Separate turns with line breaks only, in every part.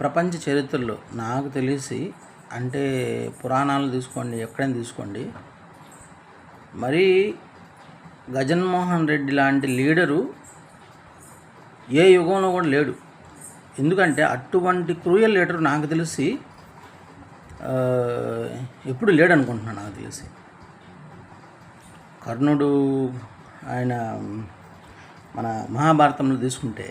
ప్రపంచ చరిత్రలో నాకు తెలిసి అంటే పురాణాలు తీసుకోండి ఎక్కడైనా తీసుకోండి. మరి గజన్మోహన్ రెడ్డి లాంటి లీడరు ఏ యుగంలో కూడా లేడు. ఎందుకంటే అటువంటి క్రూయల్ లీడర్ నాకు తెలిసి ఎప్పుడు లేడు అనుకుంటున్నాను నాకు తెలిసి. కర్ణుడు ఆయన మన మహాభారతంలో తీసుకుంటే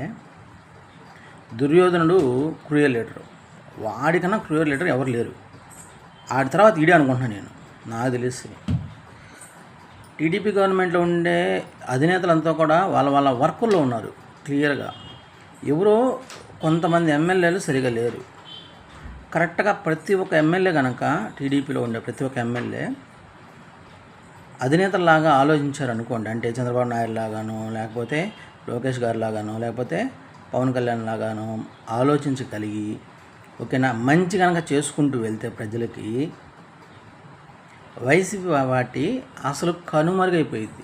దుర్యోధనుడు క్రూయల్ లీడరు. వాడికన్నా క్రూయల్ లీడర్ ఎవరు లేరు. ఆడి తర్వాత ఈడే అనుకుంటున్నాను నేను. నాకు తెలిసి. టీడీపీ గవర్నమెంట్లో ఉండే అధినేతలంతా కూడా వాళ్ళ వాళ్ళ వర్కుల్లో ఉన్నారు క్లియర్గా. ఎవరో కొంతమంది ఎమ్మెల్యేలు సరిగా లేరు. కరెక్ట్గా ప్రతి ఒక్క ఎమ్మెల్యే కనుక టీడీపీలో ఉండే ప్రతి ఒక్క ఎమ్మెల్యే అధినేతలాగా ఆలోచించారు అనుకోండి అంటే చంద్రబాబు నాయుడు లాగాను లేకపోతే లోకేష్ గారు లాగాను లేకపోతే పవన్ కళ్యాణ్ లాగాను ఆలోచించగలిగి ఓకేనా మంచి కనుక చేసుకుంటూ వెళ్తే ప్రజలకి వైసీపీ వాటి అసలు కనుమరుగైపోయింది.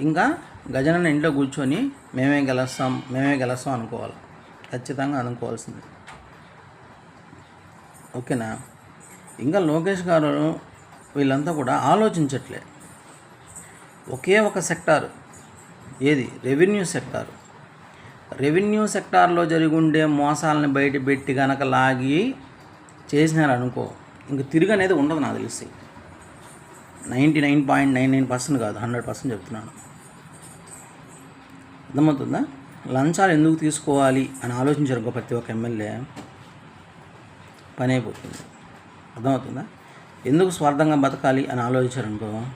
ఇంకా గజనన్న ఇంట్లో కూర్చొని మేమే గెలుస్తాం మేమే గెలుస్తాం అనుకోవాలి. ఖచ్చితంగా అనుకోవాల్సింది. ఓకేనా ఇంకా లోకేష్ గారు వీళ్ళంతా కూడా ఆలోచించట్లే. ఒకే ఒక సెక్టార్. ఏది? Revenue sector. రెవెన్యూ సెక్టార్లో జరిగి ఉండే మోసాలని బయట పెట్టి కనుక లాగి చేసినారనుకో ఇంక తిరిగి అనేది ఉండదు నాకు తెలిసి. Ninety nine point nine nine percent కాదు హండ్రెడ్ పర్సెంట్ చెప్తున్నాను. అర్థమవుతుందా? లంచాలు ఎందుకు తీసుకోవాలి అని ఆలోచించారు ప్రతి ఒక్క ఎమ్మెల్యే. పని అయిపోతుంది. అర్థమవుతుందా? ఎందుకు స్వార్థంగా బతకాలి అని ఆలోచించారనుకో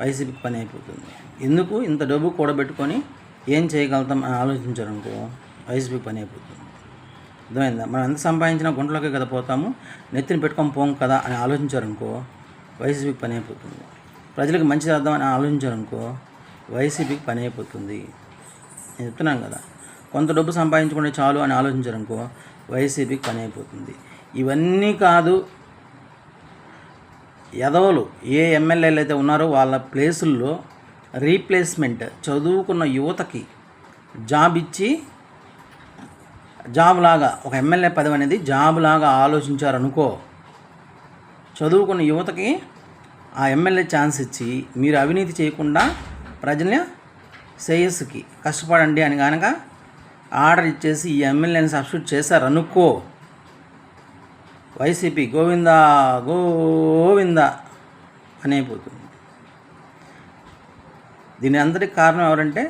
వైసీపీకి పని అయిపోతుంది. ఎందుకు ఇంత డబ్బు కూడబెట్టుకొని ఏం చేయగలుగుతాం అని ఆలోచించారనుకో వైసీపీకి పని అయిపోతుంది. అర్థమైందా? మనం ఎంత సంపాదించినా గుంటలోకే కదా పోతాము నెత్తిని పెట్టుకొని పోం కదా అని ఆలోచించారనుకో వైసీపీకి పని అయిపోతుంది. ప్రజలకు మంచి చేద్దామని ఆలోచించారనుకో వైసీపీకి పని అయిపోతుంది. నేను చెప్తున్నాను కదా కొంత డబ్బు సంపాదించుకుంటే చాలు అని ఆలోచించారనుకో వైసీపీకి పని అయిపోతుంది. ఇవన్నీ కాదు ఎదవలు ఏ ఎమ్మెల్యేలు అయితే ఉన్నారో వాళ్ళ ప్లేసుల్లో రీప్లేస్మెంట్. చదువుకున్న యువతకి జాబ్ ఇచ్చి జాబ్ లాగా ఒక ఎమ్మెల్యే పదవి అనేది జాబ్ లాగా ఆలోచించారనుకో చదువుకున్న యువతకి ఆ ఎమ్మెల్యే ఛాన్స్ ఇచ్చి మీరు అవినీతి చేయకుండా ప్రజల శ్రేయస్సుకి కష్టపడండి అని కనుక ఆర్డర్ ఇచ్చేసి ఈ ఎమ్మెల్యేని సబ్స్టిట్యూట్ చేశారనుకో వైసీపీ గోవిందా గోవిందా అని దీని అందరికి కారణం ఎవరంటే